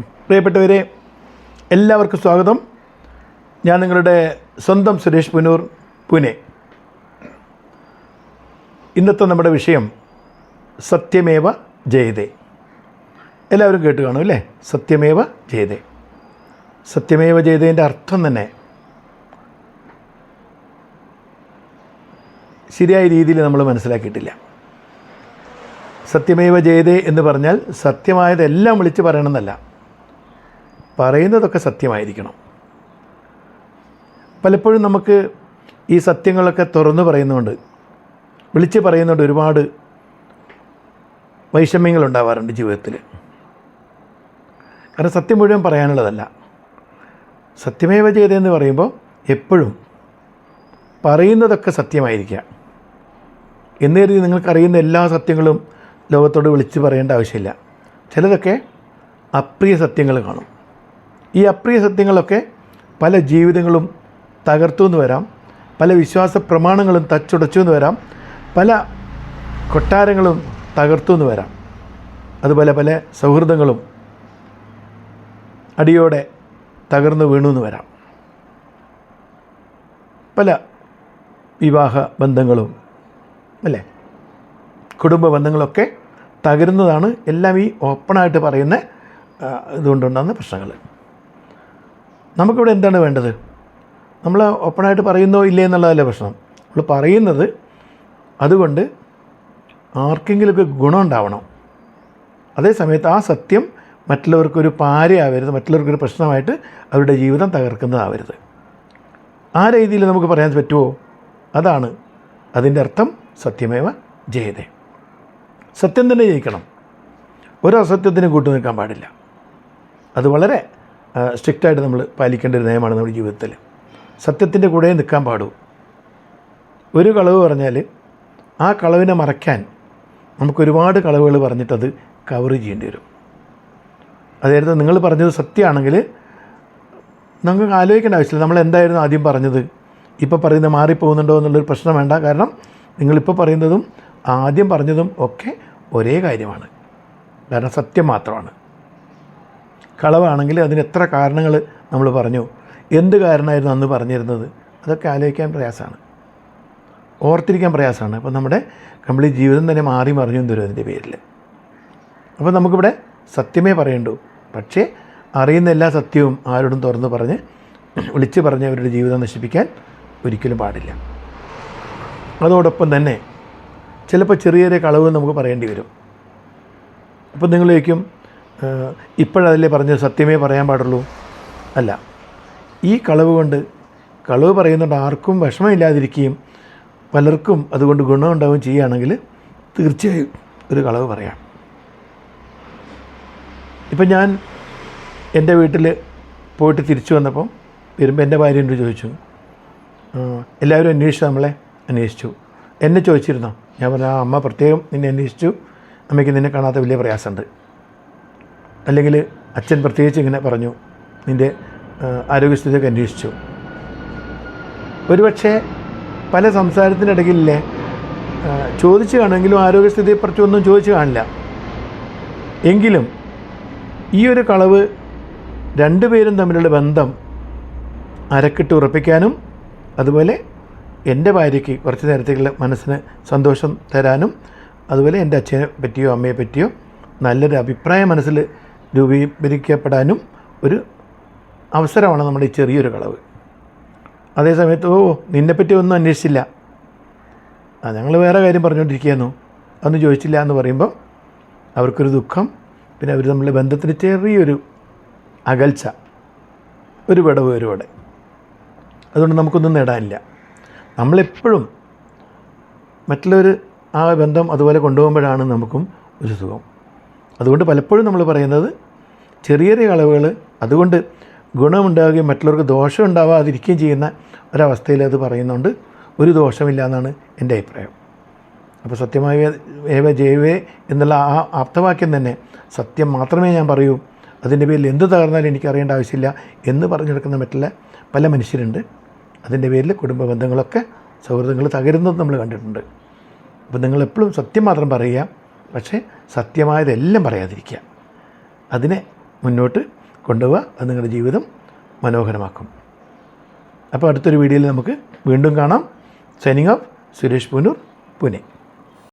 പ്രിയപ്പെട്ടവരെ എല്ലാവർക്കും സ്വാഗതം. ഞാൻ നിങ്ങളുടെ സ്വന്തം സുരേഷ് പുനൂർ പുനെ. ഇന്നത്തെ നമ്മുടെ വിഷയം സത്യമേവ ജയതേ. എല്ലാവരും കേട്ട് കാണും അല്ലേ? സത്യമേവ ജയതേ. സത്യമേവ ജയതേന്റെ അർത്ഥം തന്നെ ശരിയായ രീതിയിൽ നമ്മൾ മനസ്സിലാക്കിയിട്ടില്ല. സത്യമേവ ജയതേ എന്ന് പറഞ്ഞാൽ സത്യമായതെല്ലാം വിളിച്ച് പറയണമെന്നല്ല. പറയുന്നതൊക്കെ സത്യമായിരിക്കണം. പലപ്പോഴും നമുക്ക് ഈ സത്യങ്ങളൊക്കെ തുറന്നു പറയുന്നുണ്ട് വിളിച്ച് പറയുന്നുണ്ട് ഒരുപാട് വൈഷമ്യങ്ങൾ ഉണ്ടാവാറുണ്ട് ജീവിതത്തിൽ കാരണം സത്യം മുഴുവൻ പറയാനുള്ളതല്ല. സത്യമേവ ചെയ്തതെന്ന് പറയുമ്പോൾ എപ്പോഴും പറയുന്നതൊക്കെ സത്യമായിരിക്കുക. എന്ന് കരുതി നിങ്ങൾക്കറിയുന്ന എല്ലാ സത്യങ്ങളും ലോകത്തോട് വിളിച്ച് പറയേണ്ട ആവശ്യമില്ല. ചിലതൊക്കെ അപ്രിയ സത്യങ്ങൾ കാണും. ഈ അപ്രിയ സത്യങ്ങളൊക്കെ പല ജീവിതങ്ങളും തകർത്തു എന്ന് വരാം. പല വിശ്വാസ പ്രമാണങ്ങളും തച്ചുടച്ചു എന്ന് വരാം. പല കൊട്ടാരങ്ങളും തകർത്തു എന്ന് വരാം. അതുപോലെ പല സൗഹൃദങ്ങളും അടിയോടെ തകർന്നു വീണു എന്ന് വരാം. പല വിവാഹ ബന്ധങ്ങളും അല്ലേ? കുടുംബ ബന്ധങ്ങളൊക്കെ തകരുന്നതാണ് എല്ലാം ഈ ഓപ്പണായിട്ട് പറയുന്ന ഇതുകൊണ്ടുണ്ടാകുന്ന പ്രശ്നങ്ങൾ. നമുക്കിവിടെ എന്താണ് വേണ്ടത്? നമ്മൾ ഓപ്പണായിട്ട് പറയുന്നോ ഇല്ലേ എന്നുള്ളതല്ല പ്രശ്നം. നമ്മൾ പറയുന്നത് അതുകൊണ്ട് ആർക്കെങ്കിലുമൊക്കെ ഗുണമുണ്ടാവണം അതേ അതേസമയത്ത് ആ സത്യം മറ്റുള്ളവർക്കൊരു പാരയാവരുത് മറ്റുള്ളവർക്കൊരു പ്രശ്നമായിട്ട് അവരുടെ ജീവിതം തകർക്കുന്നതാവരുത്. ആ രീതിയിൽ നമുക്ക് പറയാൻ പറ്റുമോ? അതാണ് അതിന്റെ അർത്ഥം സത്യമേവ ജയതേ. സത്യം തന്നെ ജയിക്കണം. ഒരു അസത്യത്തിന് കൂട്ടു നിൽക്കാൻ പാടില്ല. അത് വളരെ സ്ട്രിക്റ്റായിട്ട് നമ്മൾ പാലിക്കേണ്ട ഒരു നയമാണ് നമ്മുടെ ജീവിതത്തിൽ. സത്യത്തിന്റെ കൂടെ നിൽക്കാൻ പാടൂ. ഒരു കളവ് പറഞ്ഞാൽ ആ കളവിനെ മറയ്ക്കാൻ നമുക്കൊരുപാട് കളവുകൾ പറഞ്ഞിട്ടത് കവർ ചെയ്യേണ്ടി വരും. അതായത് നിങ്ങൾ പറഞ്ഞത് സത്യമാണെങ്കിൽ നമുക്ക് ആലോചിക്കേണ്ട ആവശ്യമില്ല. നമ്മൾ എന്തായിരുന്നു ആദ്യം പറഞ്ഞത്? ഇപ്പോൾ പറയുന്നത് മാറിപ്പോകുന്നുണ്ടോ എന്നുള്ളൊരു പ്രശ്നം വേണ്ട. കാരണം നിങ്ങളിപ്പോൾ പറയുന്നതും ആദ്യം പറഞ്ഞതും ഒക്കെ ഒരേ കാര്യമാണ്. കാരണം സത്യം മാത്രമാണ്. കളവാണെങ്കിൽ അതിന് എത്ര കാരണങ്ങൾ നമ്മൾ പറഞ്ഞു. എന്ത് കാരണമായിരുന്നു അന്ന് പറഞ്ഞിരുന്നത്? അതൊക്കെ ആലോചിക്കാൻ പ്രയാസമാണ്. ഓർത്തിരിക്കാൻ പ്രയാസമാണ്. അപ്പോൾ നമ്മുടെ കംപ്ലീറ്റ് ജീവിതം തന്നെ മാറി മറിഞ്ഞു തരും അതിന്റെ പേരിൽ അപ്പോൾ നമുക്കിവിടെ സത്യമേ പറയണ്ടൂ. പക്ഷേ അറിയുന്ന എല്ലാ സത്യവും ആരോടും തുറന്ന് പറഞ്ഞ് വിളിച്ചു പറഞ്ഞ് അവരുടെ ജീവിതം നശിപ്പിക്കാൻ ഒരിക്കലും പാടില്ല. അതോടൊപ്പം തന്നെ ചിലപ്പോൾ ചെറിയ ചെറിയ കളവ് നമുക്ക് പറയേണ്ടി വരും. അപ്പോൾ നിങ്ങൾ ചോദിക്കും ഇപ്പോഴതല്ലേ പറഞ്ഞ് സത്യമേ പറയാൻ പാടുള്ളൂ? അല്ല. ഈ കളവ് കൊണ്ട് കളവ് പറയുന്നുണ്ട് ആർക്കും വിഷമമില്ലാതിരിക്കുകയും പലർക്കും അതുകൊണ്ട് ഗുണമുണ്ടാവുകയും ചെയ്യുകയാണെങ്കിൽ തീർച്ചയായും ഒരു കളവ് പറയാം. ഇപ്പം ഞാൻ എന്റെ വീട്ടിൽ പോയിട്ട് തിരിച്ചു വന്നപ്പം വരുമ്പോൾ എന്റെ ഭാര്യ എന്നോട് ചോദിച്ചു എല്ലാവരും അന്വേഷിച്ചു നമ്മളെ? അന്വേഷിച്ചു. എന്നെ ചോദിച്ചിരുന്നോ? ഞാൻ പറഞ്ഞു ആ അമ്മ പ്രത്യേകം നിന്നെ അന്വേഷിച്ചു. അമ്മയ്ക്ക് നിന്നെ കാണാത്ത വലിയ പ്രയാസമുണ്ട്. അല്ലെങ്കിൽ അച്ഛൻ പ്രത്യേകിച്ച് ഇങ്ങനെ പറഞ്ഞു നിന്റെ ആരോഗ്യസ്ഥിതിയൊക്കെ അന്വേഷിച്ചു. ഒരുപക്ഷെ പല സംസാരത്തിന്റെ ആ, ചോദിച്ചു കാണുമെങ്കിലും ആരോഗ്യസ്ഥിതിയെക്കുറിച്ചൊന്നും ചോദിച്ചു കാണില്ല. എങ്കിലും ഈ ഒരു കളവ് രണ്ടുപേരും തമ്മിലുള്ള ബന്ധം അരക്കിട്ട് ഉറപ്പിക്കാനും അതുപോലെ എന്റെ ഭാര്യയ്ക്ക് കുറച്ച് നേരത്തേക്കുള്ള മനസ്സിന് സന്തോഷം തരാനും അതുപോലെ എന്റെ അച്ഛനെ പറ്റിയോ അമ്മയെ പറ്റിയോ നല്ലൊരു അഭിപ്രായം മനസ്സിൽ രൂപീകരിക്കപ്പെടാനും ഒരു അവസരമാണ് നമ്മുടെ ഈ ചെറിയൊരു കളവ്. അതേസമയത്ത് ഓ നിന്നെപ്പറ്റി ഒന്നും അന്വേഷിച്ചില്ല. ആ ഞങ്ങൾ വേറെ കാര്യം പറഞ്ഞുകൊണ്ടിരിക്കുകയായിരുന്നു. അതൊന്നും ചോദിച്ചില്ല എന്ന് പറയുമ്പോൾ അവർക്കൊരു ദുഃഖം. പിന്നെ അവർ തമ്മിലെ ബന്ധത്തിന് ചെറിയൊരു അകൽച്ച ഒരു വിടവ് ഒരു ഇവിടെ അതുകൊണ്ട് നമുക്കൊന്നും നേടാനില്ല. നമ്മളെപ്പോഴും മറ്റുള്ളവർ ആ ബന്ധം അതുപോലെ കൊണ്ടുപോകുമ്പോഴാണ് നമുക്കും ഒരു സുഖം. അതുകൊണ്ട് പലപ്പോഴും നമ്മൾ പറയുന്നത് ചെറിയ ചെറിയ അളവുകൾ അതുകൊണ്ട് ഗുണമുണ്ടാവുകയും മറ്റുള്ളവർക്ക് ദോഷം ഉണ്ടാവാതിരിക്കുകയും ചെയ്യുന്ന ഒരവസ്ഥയിൽ അത് പറയുന്നുണ്ട്. ഒരു ദോഷമില്ല എന്നാണ് എന്റെ അഭിപ്രായം. അപ്പോൾ സത്യമായ ഏവ ജൈവേ എന്നുള്ള ആ ആപ്തവാക്യം തന്നെ സത്യം മാത്രമേ ഞാൻ പറയൂ. അതിന്റെ പേരിൽ എന്ത് തകർന്നാലും എനിക്ക് അറിയേണ്ട ആവശ്യമില്ല എന്ന് പറഞ്ഞു പറഞ്ഞെടുക്കുന്ന മറ്റുള്ള പല മനുഷ്യരുണ്ട്. അതിന്റെ പേരിൽ കുടുംബ ബന്ധങ്ങളൊക്കെ സൗഹൃദങ്ങൾ തകരുന്നത് നമ്മൾ കണ്ടിട്ടുണ്ട്. അപ്പോൾ നിങ്ങളെപ്പോഴും സത്യം മാത്രം പറയുക. പക്ഷേ സത്യമായതെല്ലാം പറയാതിരിക്കുക. അതിനെ മുന്നോട്ട് കൊണ്ടുപോവുക അത് നിങ്ങളുടെ ജീവിതം മനോഹരമാക്കും. അപ്പോൾ അടുത്തൊരു വീഡിയോയിൽ നമുക്ക് വീണ്ടും കാണാം. Signing off Suresh Punoor Pune